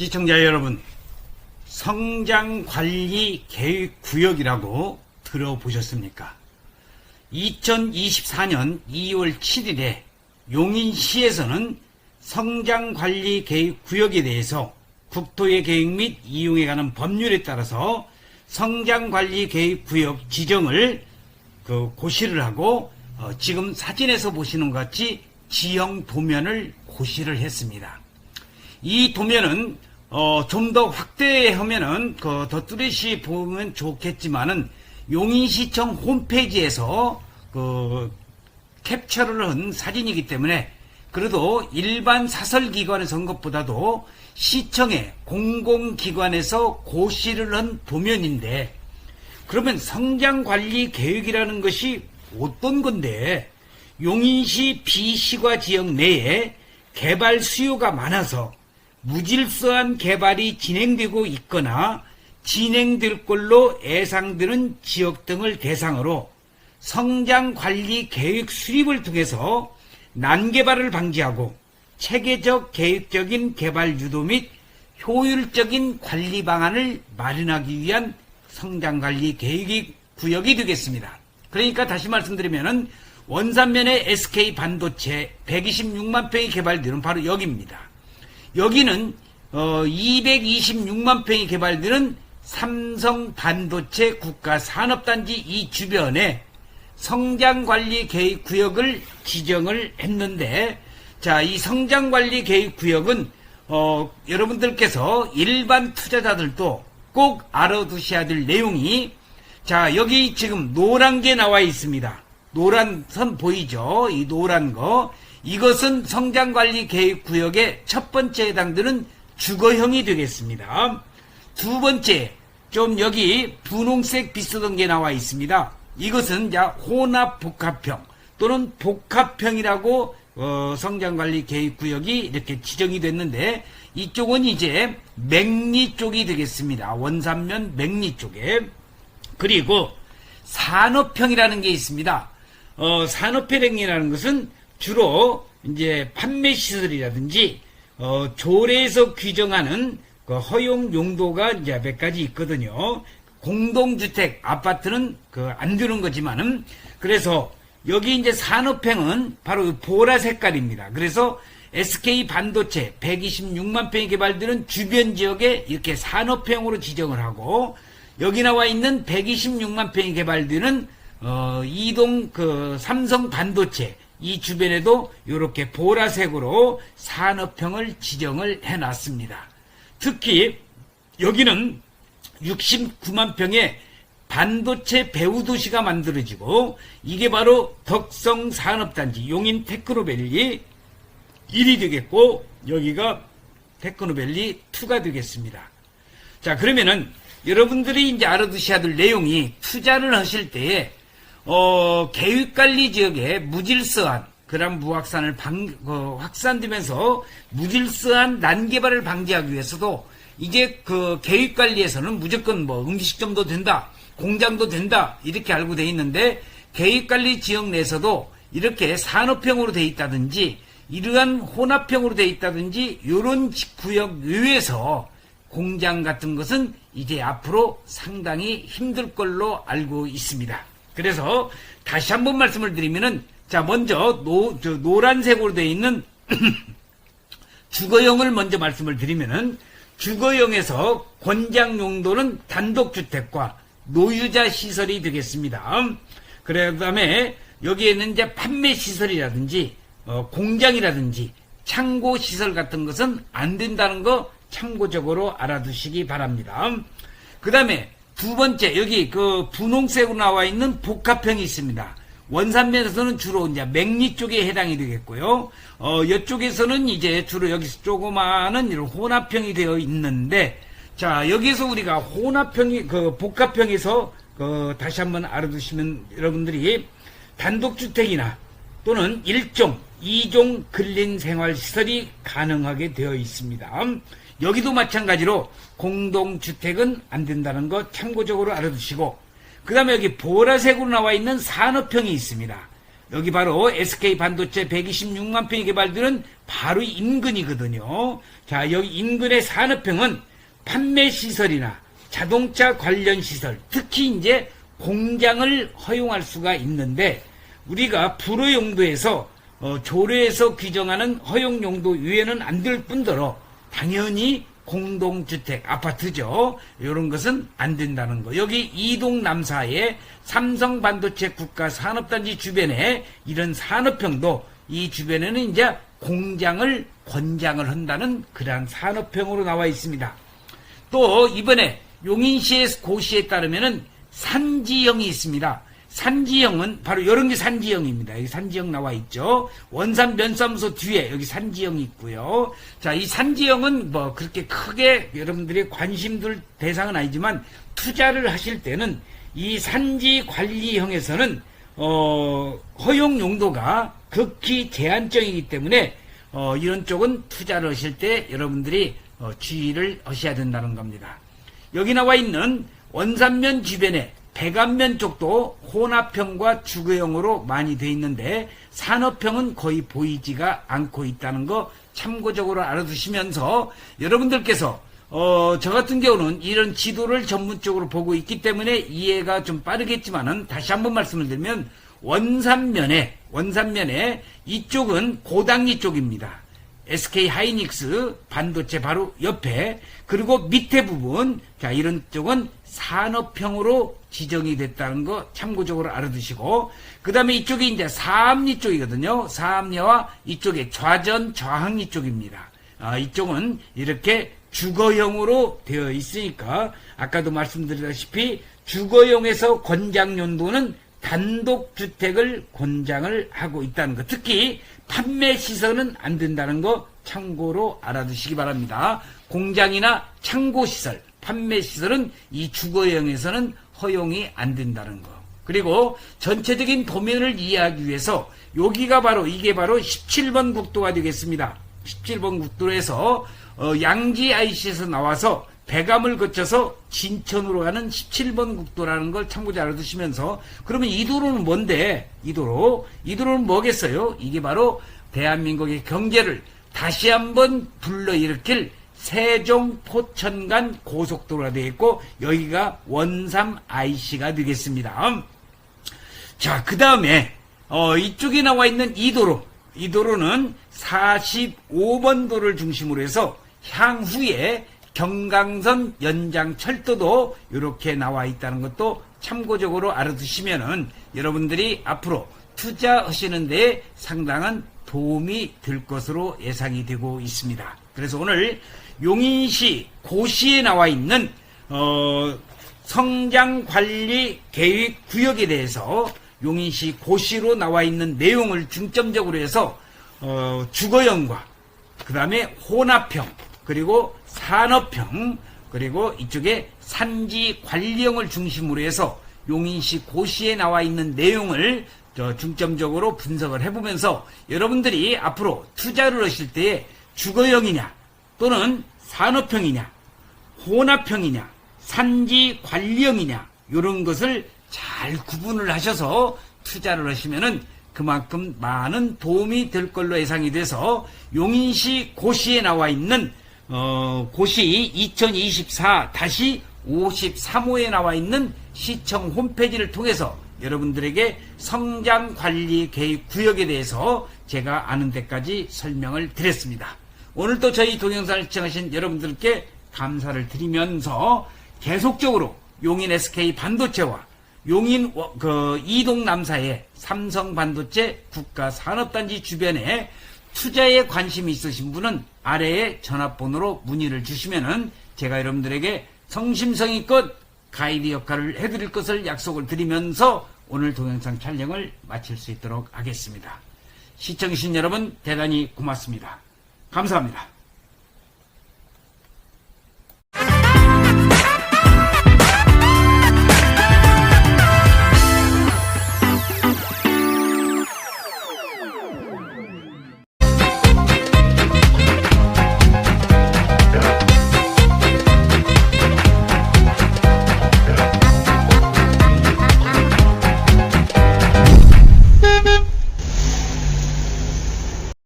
시청자 여러분, 성장관리계획구역이라고 들어보셨습니까? 2024년 2월 7일에 용인시에서는 성장관리계획구역에 대해서 국토의 계획 및 이용에 관한 법률에 따라서 성장관리계획구역 지정을 그 고시를 하고 어, 지금 사진에서 보시는 것 같이 지형 도면을 고시를 했습니다. 이 도면은 어, 좀 더 확대하면은 그, 더 뚜렷이 보면 좋겠지만은 용인시청 홈페이지에서 그 캡처를 한 사진이기 때문에 그래도 일반 사설기관의 선것보다도 시청의 공공기관에서 고시를 한 도면인데 그러면 성장관리 계획이라는 것이 어떤 건데? 용인시 비시과 지역 내에 개발 수요가 많아서 무질서한 개발이 진행되고 있거나 진행될 걸로 예상되는 지역 등을 대상으로 성장 관리 계획 수립을 통해서 난개발을 방지하고 체계적 계획적인 개발 유도 및 효율적인 관리 방안을 마련하기 위한 성장 관리 계획이 구역이 되겠습니다. 그러니까 다시 말씀드리면은 원산면의 SK 반도체 126만 평이 개발되는 바로 여기입니다. 여기는 어 226만 평이 개발되는 삼성 반도체 국가 산업단지 이 주변에 성장관리 계획 구역을 지정을 했는데 자, 이 성장관리 계획 구역은 어, 여러분들께서 일반 투자자들도 꼭 알아두셔야 될 내용이 자, 여기 지금 노란 게 나와 있습니다. 노란 선 보이죠? 이 노란 거. 이것은 성장관리 계획 구역의 첫 번째 해당되는 주거형이 되겠습니다. 두 번째, 좀 여기 분홍색 비슷한 게 나와 있습니다. 이것은 자 혼합 복합형 또는 복합형이라고 어, 성장관리 계획 구역이 이렇게 지정이 됐는데 이쪽은 이제 맹리 쪽이 되겠습니다. 원산면 맹리 쪽에 그리고 산업형이라는 게 있습니다. 어, 산업형이라는 것은 주로 이제 판매 시설이라든지 어, 조례에서 규정하는 그 허용 용도가 이제 몇 가지 있거든요. 공동주택 아파트는 그 안 되는 거지만은 그래서 여기 이제 산업형은 바로 이 보라 색깔입니다. 그래서 SK 반도체 126만 평이 개발되는 주변 지역에 이렇게 산업형으로 지정을 하고 여기 나와 있는 126만 평이 개발되는 어, 이동 그 삼성 반도체 이 주변에도 이렇게 보라색으로 산업형을 지정을 해놨습니다. 특히 여기는 69만 평의 반도체 배후 도시가 만들어지고 이게 바로 덕성 산업단지 용인 테크노밸리 1이 되겠고 여기가 테크노밸리 2가 되겠습니다. 자 그러면은 여러분들이 이제 알아두셔야 될 내용이 투자를 하실 때에 어, 계획관리 지역에 무질서한 그런 무확산을 방, 어, 확산되면서 무질서한 난개발을 방지하기 위해서도 이제 그 계획관리에서는 무조건 뭐 음식점도 된다, 공장도 된다 이렇게 알고 돼 있는데 계획관리 지역 내에서도 이렇게 산업형으로 돼 있다든지 이러한 혼합형으로 돼 있다든지 이런 구역 외에서 공장 같은 것은 이제 앞으로 상당히 힘들 걸로 알고 있습니다. 그래서 다시 한번 말씀을 드리면은 자 먼저 노, 저 노란색으로 되어 있는 주거형을 먼저 말씀을 드리면은 주거형에서 권장 용도는 단독주택과 노유자 시설이 되겠습니다. 그래 그다음에 여기에는 이제 판매 시설이라든지 어, 공장이라든지 창고 시설 같은 것은 안 된다는 거 참고적으로 알아두시기 바랍니다. 그 다음에 두 번째 여기 그 분홍색으로 나와 있는 복합형이 있습니다. 원산면에서는 주로 이제 맹리 쪽에 해당이 되겠고요. 어, 이쪽에서는 이제 주로 여기 조그마한 이런 혼합형이 되어 있는데, 자, 여기서 우리가 혼합형이, 그 복합형에서, 그, 다시 한번 알아두시면 여러분들이 단독주택이나 또는 일종, 이종 근린 생활시설이 가능하게 되어 있습니다. 여기도 마찬가지로 공동주택은 안 된다는 거 참고적으로 알아두시고, 그 다음에 여기 보라색으로 나와 있는 산업형이 있습니다. 여기 바로 SK 반도체 126만 평이 개발되는 바로 인근이거든요. 자, 여기 인근의 산업형은 판매 시설이나 자동차 관련 시설, 특히 이제 공장을 허용할 수가 있는데 우리가 불허 용도에서 어, 조례에서 규정하는 허용 용도 위에는 안 될 뿐더러 당연히 공동주택, 아파트죠. 이런 것은 안 된다는 거. 여기 이동 남사의 삼성 반도체 국가 산업단지 주변에 이런 산업형도 이 주변에는 이제 공장을 권장을 한다는 그러한 산업형으로 나와 있습니다. 또 이번에 용인시의 고시에 따르면은 산지형이 있습니다. 산지형은 바로 이런 게 산지형입니다. 여기 산지형 나와 있죠. 원산 면사무소 뒤에 여기 산지형이 있고요. 자, 이 산지형은 뭐 그렇게 크게 여러분들이 관심 둘 대상은 아니지만 투자를 하실 때는 이 산지 관리형에서는 어, 허용 용도가 극히 제한적이기 때문에 어, 이런 쪽은 투자를 하실 때 여러분들이 어, 주의를 하셔야 된다는 겁니다. 여기 나와 있는 원산면 주변에 백안면 쪽도 혼합형과 주거형으로 많이 돼 있는데 산업형은 거의 보이지가 않고 있다는 거 참고적으로 알아두시면서 여러분들께서 어, 저 같은 경우는 이런 지도를 전문적으로 보고 있기 때문에 이해가 좀 빠르겠지만은 다시 한번 말씀을 드리면 원산면에 원산면에 이쪽은 고당리 쪽입니다. SK 하이닉스 반도체 바로 옆에 그리고 밑에 부분 자 이런 쪽은 산업형으로 지정이 됐다는 거 참고적으로 알아두시고 그 다음에 이쪽이 이제 사암리 쪽이거든요. 사암리와 이쪽에 좌전 좌항리 쪽입니다. 아, 이쪽은 이렇게 주거형으로 되어 있으니까 아까도 말씀드렸다시피 주거용에서 권장 연도는 단독주택을 권장을 하고 있다는 것. 특히 판매 시설은 안 된다는 거 참고로 알아두시기 바랍니다. 공장이나 창고 시설, 판매 시설은 이 주거형에서는 허용이 안 된다는 거. 그리고 전체적인 도면을 이해하기 위해서 여기가 바로 이게 바로 17번 국도가 되겠습니다. 17번 국도에서 어, 양지 IC에서 나와서 배감을 거쳐서 진천으로 가는 17번 국도라는 걸 참고 잘 알아두시면서 그러면 이 도로는 뭔데? 이 도로 이 도로는 뭐겠어요? 이게 바로 대한민국의 경제를 다시 한번 불러일으킬 세종 포천 간 고속도로가 되어 있고 여기가 원삼 IC가 되겠습니다. 자, 그 다음에 어, 이쪽에 나와 있는 이 도로 이 도로는 45번 도를 중심으로 해서 향후에 경강선 연장 철도도 이렇게 나와 있다는 것도 참고적으로 알아두시면은 여러분들이 앞으로 투자하시는 데에 상당한 도움이 될 것으로 예상이 되고 있습니다. 그래서 오늘 용인시 고시에 나와 있는 어, 성장 관리 계획 구역에 대해서 용인시 고시로 나와 있는 내용을 중점적으로 해서 어, 주거형과 그 다음에 혼합형 그리고 산업형 그리고 이쪽에 산지 관리형을 중심으로 해서 용인시 고시에 나와 있는 내용을 저 중점적으로 분석을 해보면서 여러분들이 앞으로 투자를 하실 때에 주거형이냐 또는 산업형이냐 혼합형이냐 산지 관리형이냐 이런 것을 잘 구분을 하셔서 투자를 하시면은 그만큼 많은 도움이 될 걸로 예상이 돼서 용인시 고시에 나와 있는 어, 고시 2024 다시 53호에 나와 있는 시청 홈페이지를 통해서 여러분들에게 성장 관리 계획 구역에 대해서 제가 아는 데까지 설명을 드렸습니다. 오늘도 저희 동영상을 시청하신 여러분들께 감사를 드리면서 계속적으로 용인 SK 반도체와 용인 워- 그 이동 남사의 삼성 반도체 국가 산업단지 주변에 투자에 관심이 있으신 분은 아래에 전화번호로 문의를 주시면은 제가 여러분들에게 성심성의껏 가이드 역할을 해드릴 것을 약속을 드리면서 오늘 동영상 촬영을 마칠 수 있도록 하겠습니다. 시청해주신 여러분 대단히 고맙습니다. 감사합니다.